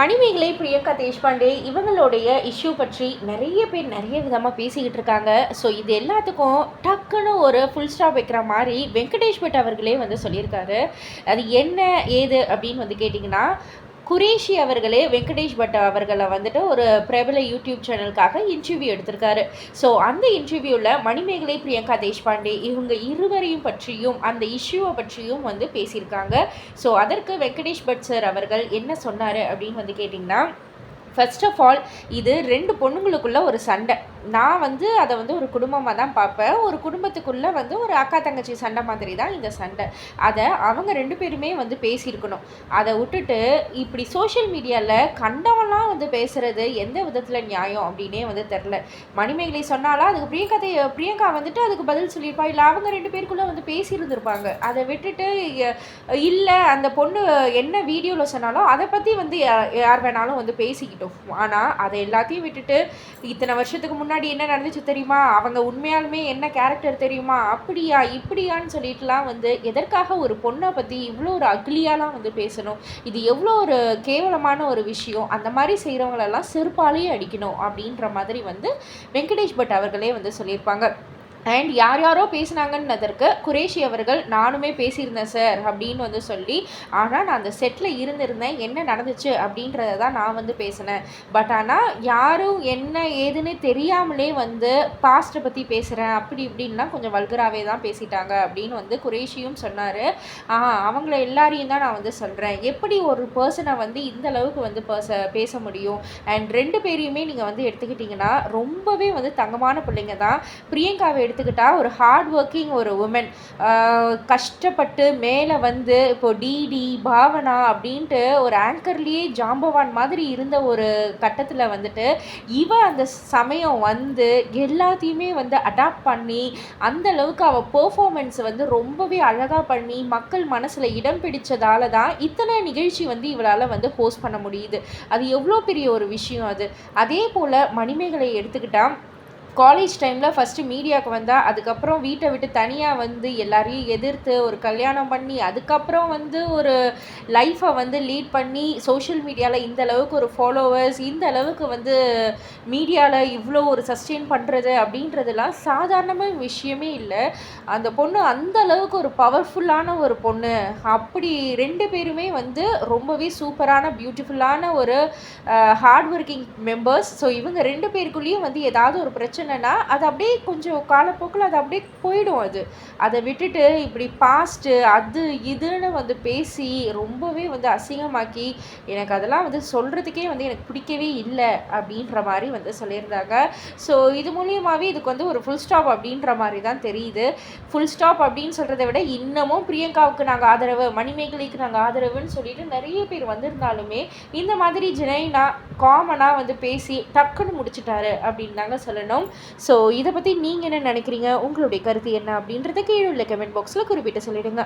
மணிமேகலை பிரியங்கா தேஷ்பாண்டே இவங்களுடைய இஷ்யூ பற்றி நிறைய பேர் நிறைய விதமாக பேசிக்கிட்டு இருக்காங்க. ஸோ இது எல்லாத்துக்கும் டக்குன்னு ஒரு ஃபுல் ஸ்டாப் வைக்கிற மாதிரி வெங்கடேஷ் பட் அவர்களே வந்து சொல்லியிருக்காரு. அது என்ன ஏது அப்படின்னு வந்து கேட்டிங்கன்னா குரேஷி அவர்களே வெங்கடேஷ் பட் அவர்களை வந்துட்டு ஒரு பிரபல யூடியூப் சேனலுக்காக இன்டர்வியூ எடுத்திருக்காரு. ஸோ அந்த இன்டர்வியூவில் மணிமேகலை பிரியங்கா தேஷ்பாண்டே இவங்க இருவரையும் பற்றியும் அந்த இஷ்யூவை பற்றியும் வந்து பேசியிருக்காங்க. ஸோ அதற்கு வெங்கடேஷ் பட் சார் அவர்கள் என்ன சொன்னார் அப்படின்னு வந்து கேட்டிங்கன்னா ஃபர்ஸ்ட் ஆஃப் ஆல் இது ரெண்டு பொண்ணுங்களுக்குள்ள ஒரு சண்டை. நான் வந்து அதை வந்து ஒரு குடும்பமாக தான் பார்ப்பேன். ஒரு குடும்பத்துக்குள்ளே வந்து ஒரு அக்கா தங்கச்சி சண்டை மாதிரி தான் இந்த சண்டை. அதை அவங்க ரெண்டு பேருமே வந்து பேசியிருக்கணும். அதை விட்டுட்டு இப்படி சோஷியல் மீடியாவில் கண்டவெல்லாம் வந்து பேசுகிறது எந்த விதத்தில் நியாயம் அப்படின்னே வந்து தெரில மணிமேகலை சொன்னாலும் அதுக்கு பிரியங்கா பிரியங்கா வந்துட்டு அதுக்கு பதில் சொல்லியிருப்பா. இல்லை அவங்க ரெண்டு பேருக்குள்ளே வந்து பேசியிருந்திருப்பாங்க. அதை விட்டுட்டு இல்லை அந்த பொண்ணு என்ன வீடியோவில் சொன்னாலும் அதை பற்றி வந்து யா- யார் வேணாலும் வந்து பேசிக்கிட்டோம். ஆனால் அதை எல்லாத்தையும் விட்டுட்டு இத்தனை வருஷத்துக்கு முன்னாடி முன்னாடி என்ன நடந்துச்சு தெரியுமா? அவங்க உண்மையாலுமே என்ன கேரக்டர் தெரியுமா? அப்படியா இப்படியான்னு சொல்லிட்டுலாம் வந்து எதற்காக ஒரு பொண்ணை பற்றி இவ்வளோ ஒரு அக்லியாலாம் வந்து பேசணும்? இது எவ்வளோ ஒரு கேவலமான ஒரு விஷயம்? அந்த மாதிரி செய்கிறவங்களெல்லாம் செருப்பாலேயே அடிக்கணும் அப்படின்ற மாதிரி வந்து வெங்கடேஷ் பட் அவர்களே வந்து சொல்லியிருப்பாங்க. அண்ட் யார் யாரோ பேசினாங்கன்னதற்கு குரேஷி அவர்கள் நானுமே பேசியிருந்தேன் சார் அப்படின்னு வந்து சொல்லி ஆனால் நான் அந்த செட்டில் இருந்திருந்தேன் என்ன நடந்துச்சு? அப்படின்றத தான் நான் வந்து பேசினேன். பட் ஆனால் யாரும் என்ன ஏதுன்னு தெரியாமலே வந்து பாஸ்ட்டை பற்றி பேசுகிறேன் அப்படி இப்படின்லாம் கொஞ்சம் வல்கராகவே தான் பேசிட்டாங்க அப்படின்னு வந்து குரேஷியும் சொன்னார். அவங்கள எல்லாரையும் தான் நான் வந்து சொல்கிறேன் எப்படி ஒரு பர்சனை வந்து இந்த அளவுக்கு வந்து பேச பேச முடியும்? அண்ட் ரெண்டு பேரையுமே நீங்கள் வந்து எடுத்துக்கிட்டிங்கன்னா ரொம்பவே வந்து தங்கமான பிள்ளைங்க தான். பிரியங்காவை எடுத்து எடுத்துக்கிட்டால் ஒரு ஹார்ட் ஒர்க்கிங் ஒரு உமன் கஷ்டப்பட்டு மேலே வந்து இப்போ டிடி பாவனா அப்படின்ட்டு ஒரு ஆங்கர்லேயே ஜாம்பவான் மாதிரி இருந்த ஒரு கட்டத்தில் வந்துட்டு இவ அந்த சமயம் வந்து எல்லாத்தையுமே வந்து அடாப்ட் பண்ணி அந்த அளவுக்கு அவள் பெர்ஃபார்மன்ஸ் வந்து ரொம்பவே அழகாக பண்ணி மக்கள் மனசில் இடம் பிடிச்சதால தான் இத்தனை நிகழ்ச்சி வந்து இவளால் வந்து ஹோஸ்ட் பண்ண முடியுது. அது எவ்வளோ பெரிய ஒரு விஷயம் அது. அதே போல் மணிமேகலை எடுத்துக்கிட்டால் காலேஜ் டைமில் ஃபஸ்ட்டு மீடியாவுக்கு வந்தால் அதுக்கப்புறம் வீட்டை விட்டு தனியாக வந்து எல்லாரையும் எதிர்த்து ஒரு கல்யாணம் பண்ணி அதுக்கப்புறம் வந்து ஒரு லைஃப்பை வந்து லீட் பண்ணி சோஷியல் மீடியாவில் இந்த அளவுக்கு ஒரு ஃபாலோவர்ஸ் இந்த அளவுக்கு வந்து மீடியாவில் இவ்வளோ ஒரு சஸ்டெயின் பண்ணுறது அப்படின்றதுலாம் சாதாரணமாக விஷயமே இல்லை. அந்த பொண்ணு அந்த அளவுக்கு ஒரு பவர்ஃபுல்லான ஒரு பொண்ணு. அப்படி ரெண்டு பேருமே வந்து ரொம்பவே சூப்பரான பியூட்டிஃபுல்லான ஒரு ஹார்ட் ஒர்க்கிங் மெம்பர்ஸ் ஸோ இவங்க ரெண்டு பேருக்குள்ளேயும் வந்து ஏதாவது ஒரு பிரச்சனை பிரச்சனைனா அது அப்படியே கொஞ்சம் காலப்போக்கில் அது அப்படியே போயிடும் அது. அதை விட்டுட்டு இப்படி பாஸ்ட்டு அது இதுன்னு வந்து பேசி ரொம்பவே வந்து அசிங்கமாக்கி எனக்கு அதெல்லாம் வந்து சொல்கிறதுக்கே வந்து எனக்கு பிடிக்கவே இல்லை அப்படின்ற மாதிரி வந்து சொல்லியிருந்தாங்க. ஸோ இது மூலியமாகவே இதுக்கு வந்து ஒரு ஃபுல் ஸ்டாப் அப்படின்ற மாதிரி தான் தெரியுது. ஃபுல் ஸ்டாப் அப்படின்னு சொல்கிறத விட இன்னமும் பிரியங்காவுக்கு நாங்கள் ஆதரவு மணிமேகலைக்கு நாங்கள் ஆதரவுன்னு சொல்லிட்டு நிறைய பேர் வந்திருந்தாலுமே இந்த மாதிரி ஜெனைனா காமனாக வந்து பேசி டக்குன்னு முடிச்சிட்டாரு அப்படின்னு தாங்க சொல்லணும். ஸோ இதை பற்றி நீங்கள் என்ன நினைக்கிறீங்க? உங்களுடைய கருத்து என்ன அப்படின்றத கீழே உள்ள கமெண்ட் பாக்ஸில் குறிப்பிட்டு சொல்லிடுங்க.